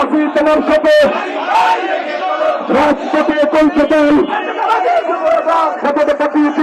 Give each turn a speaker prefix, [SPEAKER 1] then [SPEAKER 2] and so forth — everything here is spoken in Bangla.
[SPEAKER 1] আছি তোমার সাথে রাজপথে কলকাতায় সাথে পাঠিয়েছি